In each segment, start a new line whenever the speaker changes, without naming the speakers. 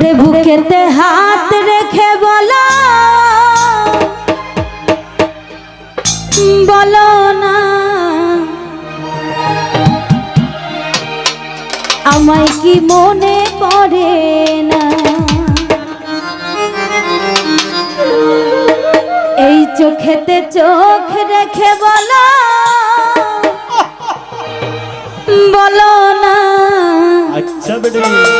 ওরে বুকেতে হাত রেখে বলো। বলো না। আমায় কি মনে পড়ে না? এই চোখেতে চোখ রেখে বলো। বলো না।
আচ্ছা বেটা।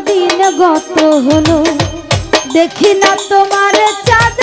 দিন গত হলো? দেখি না তোমার চাঁদ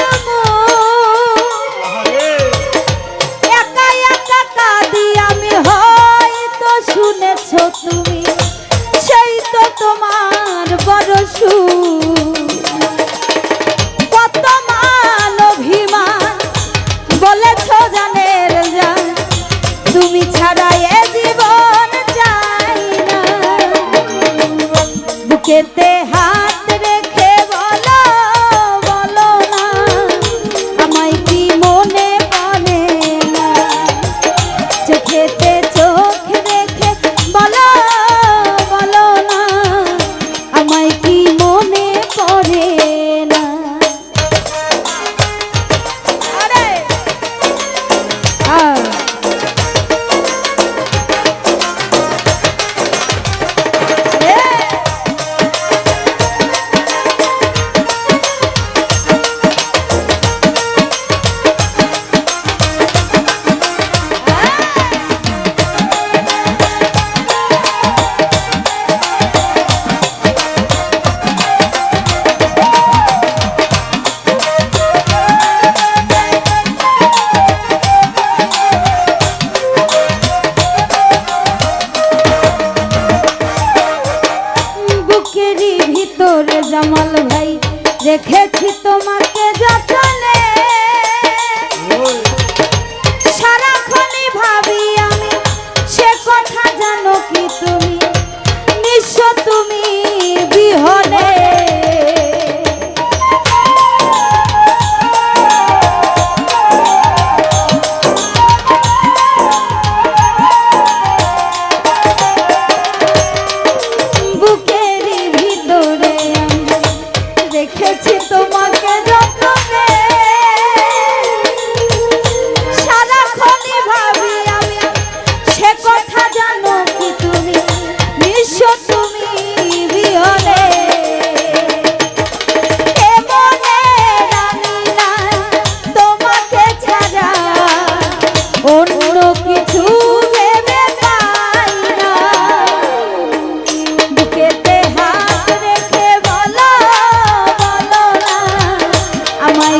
I'm amai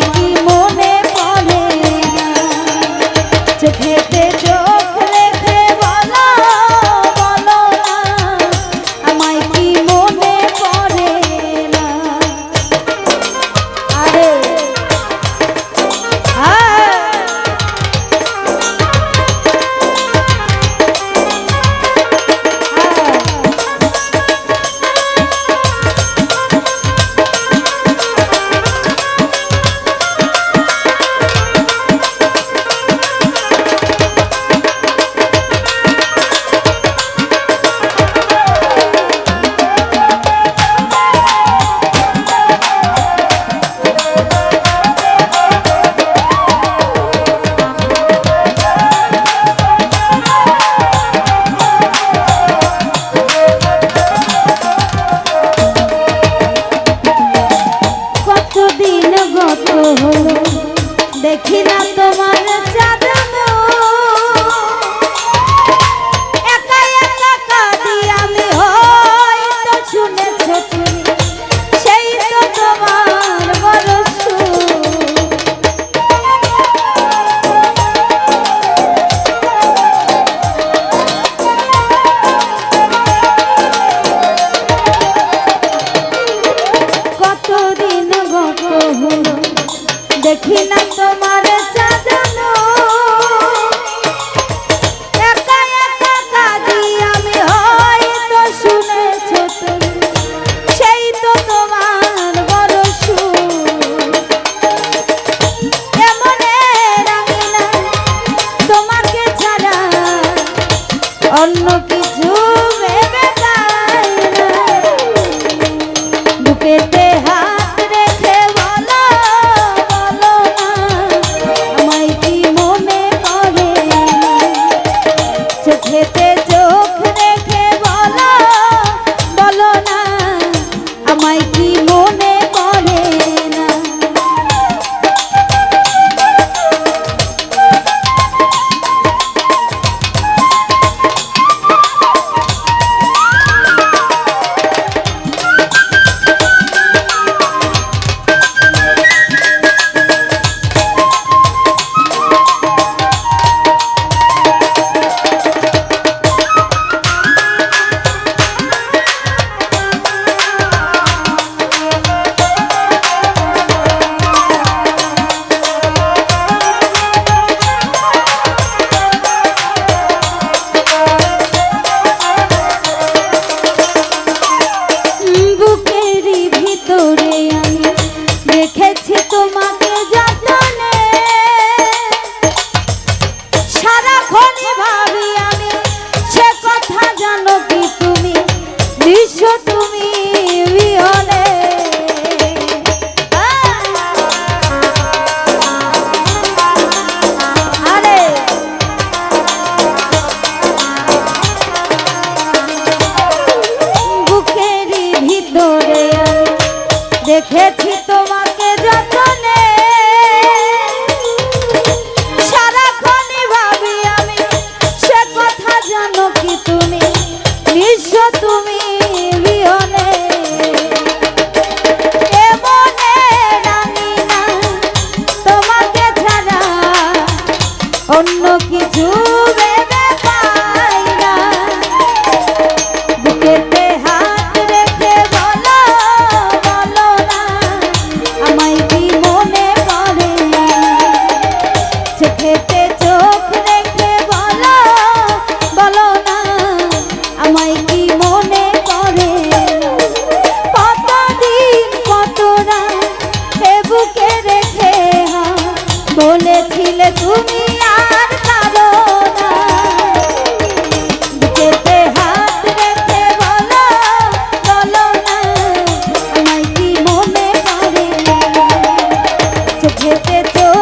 দেখি না তোমার ঘেপে তো